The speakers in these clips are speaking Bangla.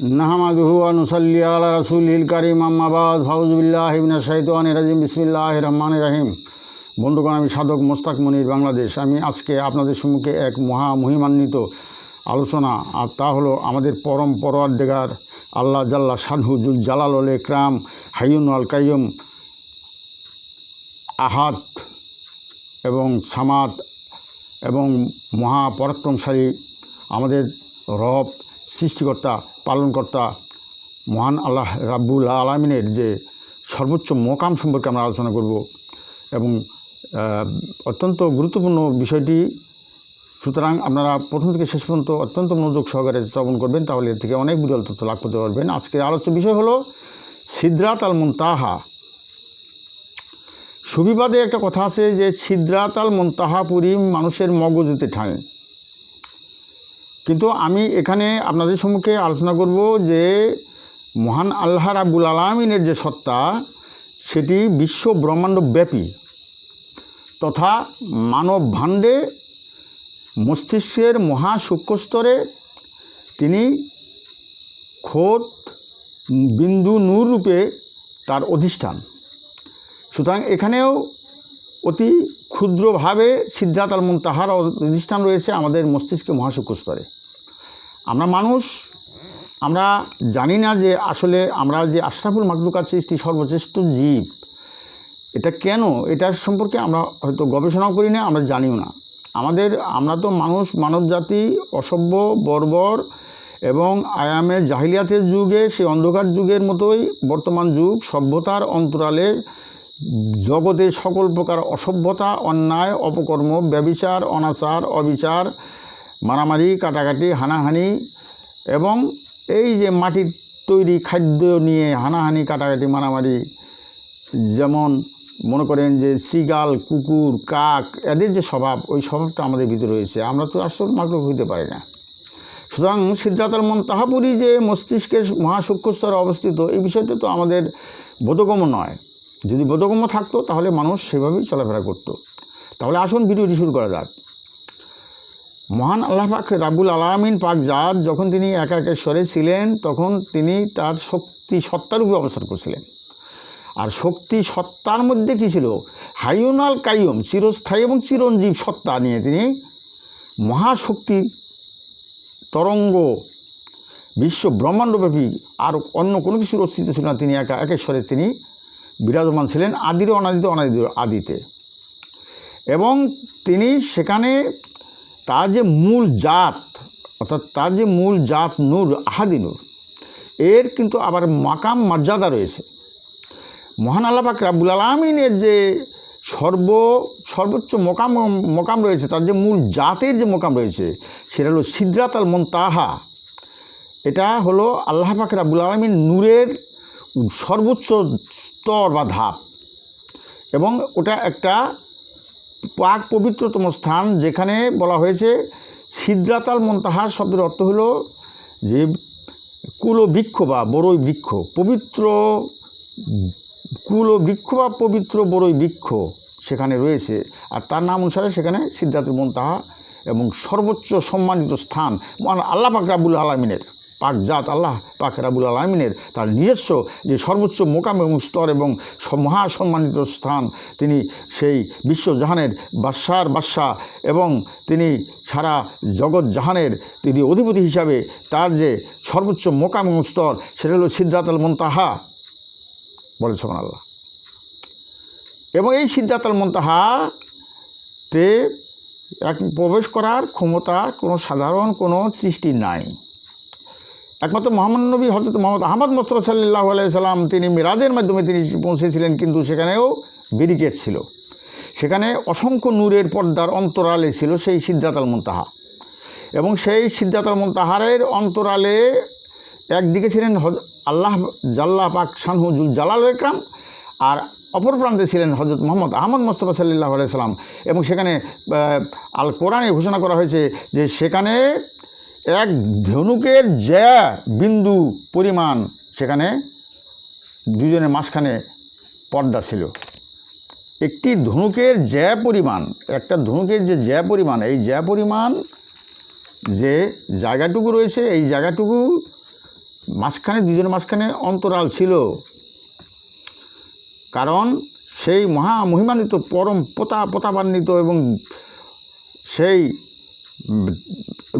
নাহমাদুহু আনুসাল্লি আলা রাসুলিল কারিম আম্মাবাদ ফাউজুবিল্লাহ ইবনা শাহিদান রাজিম বিসমিল্লাহ রহমান রাহিম বন্ধুগণ, আমি সাধক মোস্তাক মনির বাংলাদেশ। আমি আজকে আপনাদের সম্মুখে এক মহা মহিমান্বিত আলোচনা, আর তা হলো আমাদের পরম পরওয়ারদেগার আল্লাহ জাল্লা শানহুজুল জালাল একরাম হাইয়ুন আল কাইয়ুম আহাত এবং সামাদ এবং মহা পরাক্রমশালী আমাদের রব সৃষ্টিকর্তা, পালনকর্তা, মহান আল্লাহ রাব্বুল আলমিনের যে সর্বোচ্চ মোকাম সম্পর্কে আমরা আলোচনা করব এবং অত্যন্ত গুরুত্বপূর্ণ বিষয়টি, সুতরাং আপনারা প্রথম থেকে শেষ পর্যন্ত অত্যন্ত মনোযোগ সহকারে শ্রবণ করবেন, তাহলে এর থেকে অনেক বিরল তথ্য লাভ করতে পারবেন। আজকের আলোচ্য বিষয় হলো সিদ্রাত আল মুনতাহা। সুবিবাদে একটা কথা আছে যে, সিদ্রাত আল মুনতাহাপুরি মানুষের মগজুতে ঠাঁই। কিন্তু আমি এখানে আপনাদের সম্মুখে আলোচনা করব যে মহান আল্লাহ রাবুল আলমিনের যে সত্তা, সেটি বিশ্ব ব্রহ্মাণ্ড ব্যাপী তথা মানব ভাণ্ডে মস্তিষ্কের মহা সূক্ষ্মস্তরে তিনি খোদ বিন্দু নূর রূপে তার অধিষ্ঠান। সুতরাং এখানেও অতি ক্ষুদ্রভাবে সিদ্ধাত আল মুনতাহার অধিষ্ঠান রয়েছে আমাদের মস্তিষ্কে মহাসূক্ষ্ম স্তরে আমরা মানুষ, আমরা জানি না যে আসলে আমরা যে আশরাফুল মাকলুকার সৃষ্টি সর্বশ্রেষ্ঠ জীব। এটা কেন? এটার সম্পর্কে আমরা হয়তো গবেষণাও করি না, আমরা জানিও না। আমাদের, আমরা তো মানুষ, মানব জাতি অসভ্য, বর্বর এবং আয়ামের জাহিলিয়াতের যুগে, সেই অন্ধকার যুগের মতোই বর্তমান যুগ, সভ্যতার অন্তরালে জগতে সকল প্রকার অসভ্যতা, অন্যায়, অপকর্ম, ব্যবিচার, অনাচার, অবিচার মারামারি, কাটাকাটি, হানাহানি এবং এই যে মাটির তৈরি খাদ্য নিয়ে হানাহানি, কাটাকাটি, মারামারি যেমন মনে করেন যে শ্রীগাল কুকুর, কাক এদের যে স্বভাব, ওই স্বভাবটা আমাদের ভিতরে রয়েছে। আমরা তো আসল মাকলুক হইতে পারি না। সুতরাং সিদ্ধাতার মন তাহাপুরি যে মস্তিষ্কের মহাসূক্ষ্ম স্তরে অবস্থিত, এই বিষয়টা তো আমাদের বোধগম্য নয়। যদি বোধগম্য থাকতো, তাহলে মানুষ সেভাবেই চলাফেরা করতো। তাহলে আসুন ভিডিওটি শুরু করা যাক। মহান আল্লাহ পাক রাবুল আলামিন পাক জাত যখন তিনি একা একেশ্বরে ছিলেন, তখন তিনি তার শক্তি সত্তারূপে অবস্থান করছিলেন। আর শক্তি সত্তার মধ্যে কী ছিল? হাইউনাল কাইয়ুম, চিরস্থায়ী এবং চিরঞ্জীব সত্তা নিয়ে তিনি মহাশক্তি, তরঙ্গ, বিশ্ব ব্রহ্মাণ্ডব্যাপী আর অন্য কোনো কিছুর অস্তিত্ব ছিল না। তিনি একা একেশ্বরে তিনি বিরাজমান ছিলেন আদিরে অনাদিতে অনাদিতে, আদিতে। এবং তিনি সেখানে তার যে মূল জাত, অর্থাৎ তার যে মূল জাত নূর, আহাদি নূর, এর কিন্তু আবার মাকাম মর্যাদা রয়েছে। মহান আল্লাপাক রাবুল আলমিনের যে সর্ব, সর্বোচ্চ মোকাম মোকাম রয়েছে, তার যে মূল জাতের যে মোকাম রয়েছে, সেটা হলো সিদ্রাত আল মন্তাহা। এটা হলো আল্লাহ পাক রাবুল আলমিন নূরের সর্বোচ্চ স্তর বা ধাপ। এবং ওটা একটা পাক পবিত্রতম স্থান যেখানে বলা হয়েছে, সিদ্রাতাল মন্তাহার শব্দের অর্থ হলো যে কুল বৃক্ষ বা বড়ই বৃক্ষ, পবিত্র কুল বৃক্ষ বা পবিত্র বড়ই বৃক্ষ সেখানে রয়েছে। আর তার নাম অনুসারে সেখানে সিদ্ধাতুল মন্তাহা এবং সর্বোচ্চ সম্মানিত স্থান আল্লাহ পাক রাবুল আলমিনের। পাক জাত আল্লাহ, পাক রাবুল আলমিনের তার নিজস্ব যে সর্বোচ্চ মোকাম এবং স্তর এবং স- মহা সম্মানিত স্থান, তিনি সেই বিশ্বজাহানের বাদশার বাদশাহ এবং তিনি সারা জগৎ জাহানের তিনি অধিপতি হিসাবে তার যে সর্বোচ্চ মোকাম এবং স্তর, সেটা হলো সিদ্ধাত আল মন্তাহা। বলে সোমান আল্লাহ এবং এই সিদ্ধাত আল মন্তাহাতে এক প্রবেশ করার ক্ষমতা কোনো সাধারণ কোনো সৃষ্টি নাই। একমাত্র মোহাম্মদ নবী হজরত মোহাম্মদ আহমদ মোস্তফা সাল্লাহ সাল্লাম, তিনি মিরাজের মাধ্যমে তিনি পৌঁছেছিলেন, কিন্তু সেখানেও ব্যারিকেড ছিল। সেখানে অসংখ্য নূরের পর্দার অন্তরালে ছিল সেই সিদ্ধাত আল মুনতাহা। এবং সেই সিদ্ধাত আল মুনতাহারের অন্তরালে একদিকে ছিলেন আল্লাহ জাল্লা পাক শানহুজুল জালাল একরাম, আর অপর প্রান্তে ছিলেন হজরত মোহাম্মদ আহমদ মোস্তফা সাল্লাহ সাল্লাম। এবং সেখানে আল কোরআনে ঘোষণা করা হয়েছে যে সেখানে এক ধনুকের জ্যা বিন্দু পরিমাণ সেখানে দুজনের মাঝখানে পর্দা ছিল। একটি ধনুকের জ্যা পরিমাণ, একটা ধনুকের যে জ্যা পরিমাণ, এই জ্যা পরিমাণ যে জায়গাটুকু রয়েছে, এই জায়গাটুকু মাঝখানে, দুজনের মাঝখানে অন্তরাল ছিল। কারণ সেই মহা মহিমান্বিত পরম পোতা প্রতাপান্বিত এবং সেই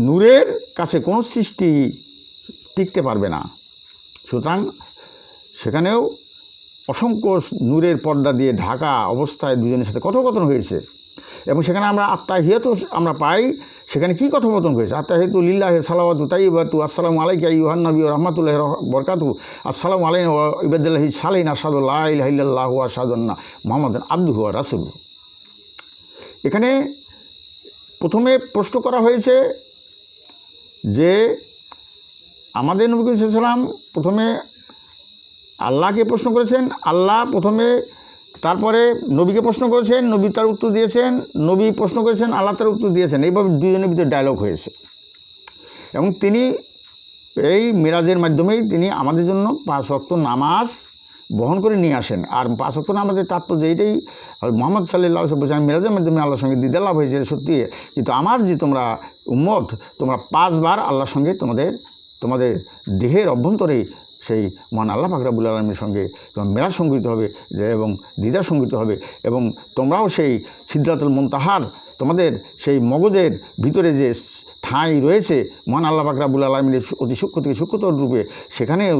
নূরের কাছে কোনো সৃষ্টি টিকতে পারবে না। সুতরাং সেখানেও অসংখ্য নূরের পর্দা দিয়ে ঢাকা অবস্থায় দুজনের সাথে কথোপকথন হয়েছে। এবং সেখানে আমরা আত্মাহিয়ত আমরা পাই, সেখানে কি কথোপকথন হয়েছে? আত্মাহিয়তু লিল্লাহ সালাওয়াতু তাইবাতু আসসালামু আলাইকা ইউহান নবী রহমতুল্লাহ বরকাতু আসসালামু আলাইন ইবাদুল্লাহি সালাইন আসাদুল্লাহ ইল্লাহ আসাদুল্লাহ মোহাম্মদ আব্দুহু রাসুল এখানে প্রথমে প্রশ্ন করা হয়েছে যে আমাদের নবী করিম সাল্লাম প্রথমে আল্লাহকে প্রশ্ন করেছেন, আল্লাহ প্রথমে তারপরে নবীকে প্রশ্ন করেছেন, নবী তার উত্তর দিয়েছেন, নবী প্রশ্ন করেছেন, আল্লাহ তার উত্তর দিয়েছেন। এইভাবে দুজনের ভিতরে ডায়লগ হয়েছে। এবং তিনি এই মিরাজের মাধ্যমেই তিনি আমাদের জন্য পাঁচ অক্ত নামাজ বহন করে নিয়ে আসেন। আর পাঁচ অক্ত নামাজের তাৎপর্য এইটাই মোহাম্মদ সাল্লাহ বলছেন মিরাজের মাধ্যমে আল্লাহর সঙ্গে দিদা লাভ হয়েছে সত্যি। কিন্তু আমার যে তোমরা উম্মত, তোমরা পাঁচবার আল্লাহর সঙ্গে তোমাদের তোমাদের দেহের অভ্যন্তরে সেই মহান আল্লাহ ফাকরাবুল আলমীর সঙ্গে তোমার মেলা সংগৃহীত হবে এবং দিদার সংগৃহীত হবে এবং তোমরাও সেই সিদ্ধাতুল মন্তাহার, তোমাদের সেই মগজের ভিতরে যে ঠাঁই রয়েছে মহান আল্লাহ ফাকরাবুল আলমীর অতি সূক্ষ্ম থেকে সূক্ষ্মতর রূপে, সেখানেও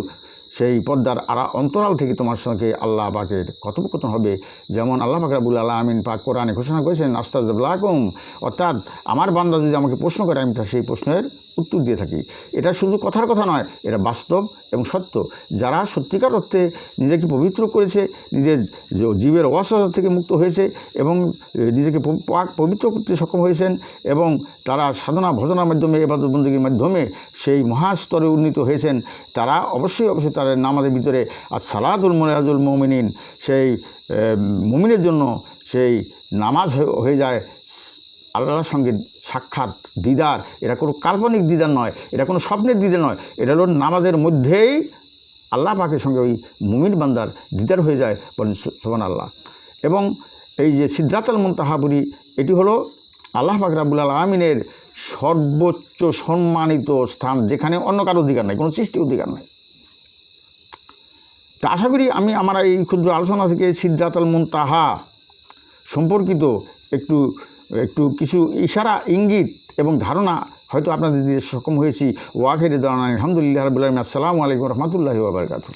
সেই পর্দার আরা অন্তরাল থেকে তোমার সঙ্গে আল্লাহ পাকের কথোপকথন হবে। যেমন আল্লাহ পাক রাবুল আল্লাহ আমিন পাক কোরআনে ঘোষণা করেছেন, আস্তাজবলাকুম। অর্থাৎ আমার বান্দা যদি আমাকে প্রশ্ন করে, আমি তার সেই প্রশ্নের উত্তর দিয়ে থাকি। এটা শুধু কথার কথা নয়, এটা বাস্তব এবং সত্য। যারা সত্যিকার অর্থে নিজেকে পবিত্র করেছে, নিজের জীবের অসহজ থেকে মুক্ত হয়েছে এবং নিজেকে পবিত্র করতে সক্ষম হয়েছেন এবং তারা সাধনা ভজনার মাধ্যমে এবাদত বন্দীর মাধ্যমে সেই মহাস্তরে উন্নীত হয়েছেন, তারা অবশ্যই অবশ্যই তাদের নামাজের ভিতরে আর সালাদুল মোনাজুল মমিনিন, সেই মুমিনের জন্য সেই নামাজ হয়ে যায়। আল্লাহর সঙ্গে সাক্ষাৎ, দিদার, এটা কোনো কাল্পনিক দিদার নয়, এটা কোনো স্বপ্নের দিদার নয়, এটা হলো নামাজের মধ্যেই আল্লাহ পাকের সঙ্গে ওই মুমিন বান্দার দিদার হয়ে যায় বলেন সোহান আল্লাহ এবং এই যে সিদ্ধাতাল মন্তাহাবুরি এটি হলো আল্লাহ পাক রাবুল আলমিনের সর্বোচ্চ সম্মানিত স্থান, যেখানে অন্য কারও অধিকার নাই, কোনো সৃষ্টি অধিকার নাই। তা আশা করি আমি আমার এই ক্ষুদ্র আলোচনা থেকে সিদ্ধাতাল মুনতাহা সম্পর্কিত একটু একটু কিছু ইশারা, ইঙ্গিত এবং ধারণা হয়তো আপনাদের দিয়ে সক্ষম হয়েছি। ওয়াখের দান আলহামদুলিল্লাহ রবিল্লাহ আসসালামু আলাইকুম রহমতুল্লাহ ওবরকাতু